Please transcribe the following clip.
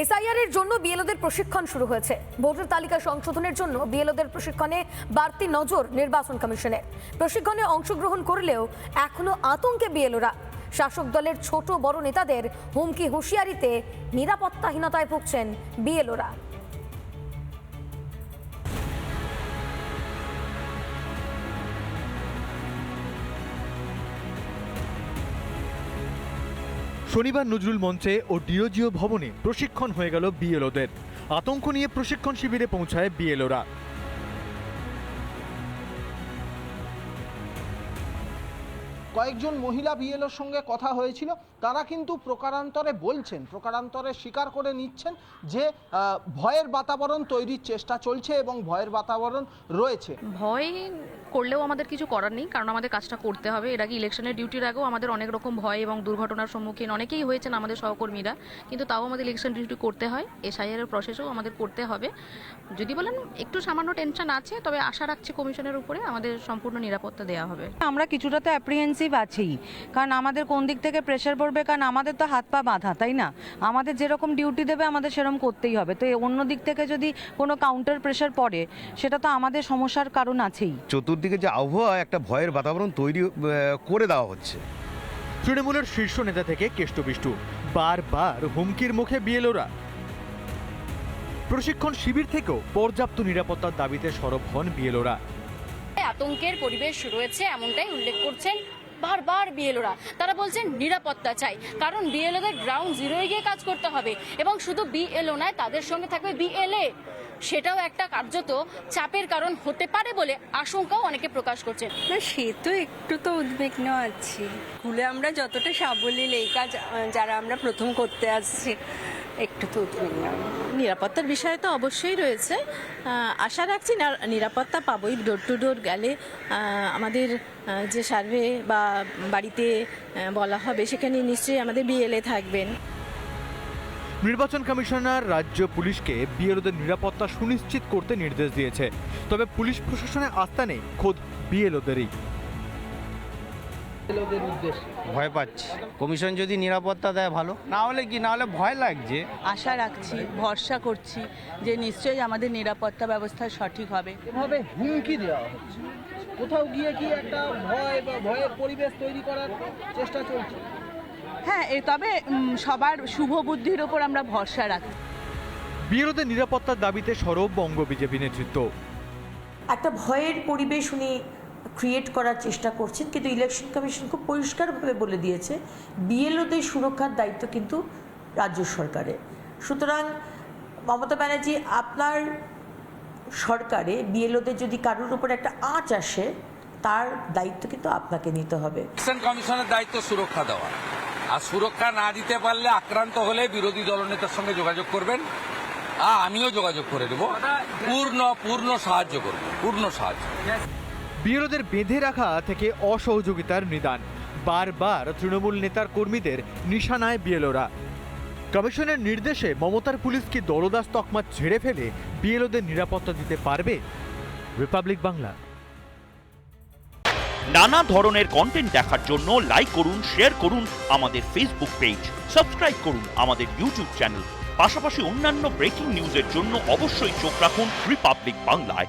SIR এর জন্য বিএলওদের প্রশিক্ষণ শুরু হয়েছে। ভোটার তালিকা সংশোধনের জন্য বিএলওদের প্রশিক্ষণে বাড়তি নজর নির্বাচন কমিশনের প্রশিক্ষণে অংশগ্রহণ করলেও এখনও আতঙ্কে বিএলওরা শাসক দলের ছোট বড় নেতাদের হুমকি হুঁশিয়ারিতে নিরাপত্তাহীনতায় ভুগছেন বিএলওরা শনিবার নজরুল মঞ্চে ও ডিওজিও ভবনে প্রশিক্ষণ হয়ে গেল বিএলওদের। আতঙ্ক নিয়ে প্রশিক্ষণ শিবিরে পৌঁছায় বিএলওরা। কয়েকজন মহিলা বিএলওর সঙ্গে কথা হয়েছিল তারা কিন্তু প্রকারান্তরে বলছেন প্রকারান্তরে স্বীকার করে নিচ্ছেন যে ভয়ের বাতাবরণ তৈরির চেষ্টা চলছে এবং ভয়ের বাতাবরণ রয়েছে। ভয় করলেও আমাদের কিছু করার নেই কারণ আমাদের কাজটা করতে হবে। এর আগে ইলেকশনের ডিউটির আগেও আমাদের অনেক রকম ভয় এবং দুর্ঘটনার সম্মুখীন অনেকেই হয়েছেন আমাদের সহকর্মীরা কিন্তু তাও আমাদের ইলেকশন ডিউটি করতে হয়। এসআইআর এর প্রসেসও আমাদের করতে হবে। যদি বলেন একটু সামান্য টেনশন আছে তবে আশা রাখছি কমিশনের উপরে আমাদের সম্পূর্ণ নিরাপত্তা দেওয়া হবে। আমরা কিছুটা তো অ্যাপ্রিহেন্সিভ আছেই কারণ আমাদের কোন দিক থেকে প্রেশার পড়বে কারণ আমাদের তো হাত পা বাঁধা তাই না? আমাদের যেরকম ডিউটি দেবে আমাদের সেরকম করতেই হবে। তো অন্য দিক থেকে যদি কোনো কাউন্টার প্রেশার পড়ে সেটা তো আমাদের সমস্যার কারণ আছেই। চতুর্দিকে যে আবহাওয়া একটা ভয়ের বাতাবরণ তৈরি করে দেওয়া হচ্ছে। তৃণমূলের শীর্ষ নেতা থেকে কেষ্টবিষ্টু। বারবার হুমকির মুখে বিএলওরা। প্রশিক্ষণ শিবির থেকেও পর্যাপ্ত নিরাপত্তার দাবিতে সরব হন বিএলওরা। আতঙ্কের পরিবেশ রয়েছে এমনটাই উল্লেখ করছেন বারবার বিএলওরা। তারা বলছেন নিরাপত্তা চাই, কারণ বিএলওদের গ্রাউন্ড জিরোয় গিয়ে কাজ করতে হবে এবং শুধু বিএলও নয়, তাদের সঙ্গে থাকবে বিএলএ। সেটাও একটা কার্যত চাপের কারণ হতে পারে বলে আশঙ্কাও অনেকে প্রকাশ করছেন। না, সে তো একটু তো উদ্বিগ্ন আছি। স্কুলে আমরা যতটা সাবলীল এই কাজ যারা আমরা প্রথম করতে আসছি একটু তো নিরাপত্তার বিষয় তো অবশ্যই রয়েছে। আশা রাখছি না নিরাপত্তা পাবোই। ডোর টু ডোর গেলে আমাদের যে সার্ভে বা বাড়িতে বলা হবে সেখানে নিশ্চয়ই আমাদের বিএলএ থাকবেন। নির্বাচন কমিশনার রাজ্য পুলিশকে বিএলওদের নিরাপত্তা সুনিশ্চিত করতে নির্দেশ দিয়েছে। তবে পুলিশ প্রশাসনে আস্থা নেই খোদ বিএলওদেরই ভয় পাচ্ছি। কমিশন যদি নিরাপত্তা দেয় ভালো? না হলে কি? না হলে ভয় লাগছে? আশা রাখছি ভরসা করছি যে নিশ্চয়ই আমাদের নিরাপত্তা ব্যবস্থা সঠিক হবে। এভাবে হুমকি দেওয়া হচ্ছে। কোথাও গিয়ে কি একটা ভয় বা ভয়ের পরিবেশ তৈরি করার চেষ্টা চলছে? হ্যাঁ এ তবে সবার শুভ বুদ্ধির ওপর আমরা ভরসা রাখি বিএলওদের নিরাপত্তার দাবিতে সরব বঙ্গ বিজেপি নেতৃত্ব। একটা ভয়ের পরিবেশ উনি ক্রিয়েট করার চেষ্টা করছেন কিন্তু ইলেকশন কমিশন খুব পরিষ্কারভাবে বলে দিয়েছে বিএলওদের সুরক্ষার দায়িত্ব কিন্তু রাজ্য সরকারের। সুতরাং মমতা ব্যানার্জি আপনার সরকারে বিএলওদের যদি কারোর উপর একটা আঁচ আসে তার দায়িত্ব কিন্তু আপনাকে নিতে হবে। ইলেকশন কমিশনের দায়িত্ব সুরক্ষা দেওয়া। আর সুরক্ষা না দিতে পারলে আক্রান্ত হলে বিরোধী দলনেতার সঙ্গে যোগাযোগ করবেন। আর আমিও যোগাযোগ করে দেবো। পূর্ণ পূর্ণ সাহায্য করব। পূর্ণ সাহায্য। বিএলওদের বেঁধে রাখা থেকে অসহযোগিতার নিদান। বারবার তৃণমূল নেতার কর্মীদের নিশানায় বিএলওরা। কমিশনের নির্দেশে মমতার পুলিশ কি দরদাস তকমা ঝেড়ে ফেলে বিএলওদের নিরাপত্তা দিতে পারবে? রিপাবলিক বাংলা। নানা ধরনের কন্টেন্ট দেখার জন্য লাইক করুন শেয়ার করুন আমাদের ফেসবুক পেজ সাবস্ক্রাইব করুন আমাদের ইউটিউব চ্যানেল পাশাপাশি অন্যান্য ব্রেকিং নিউজের জন্য অবশ্যই চোখ রাখুন রিপাবলিক বাংলায়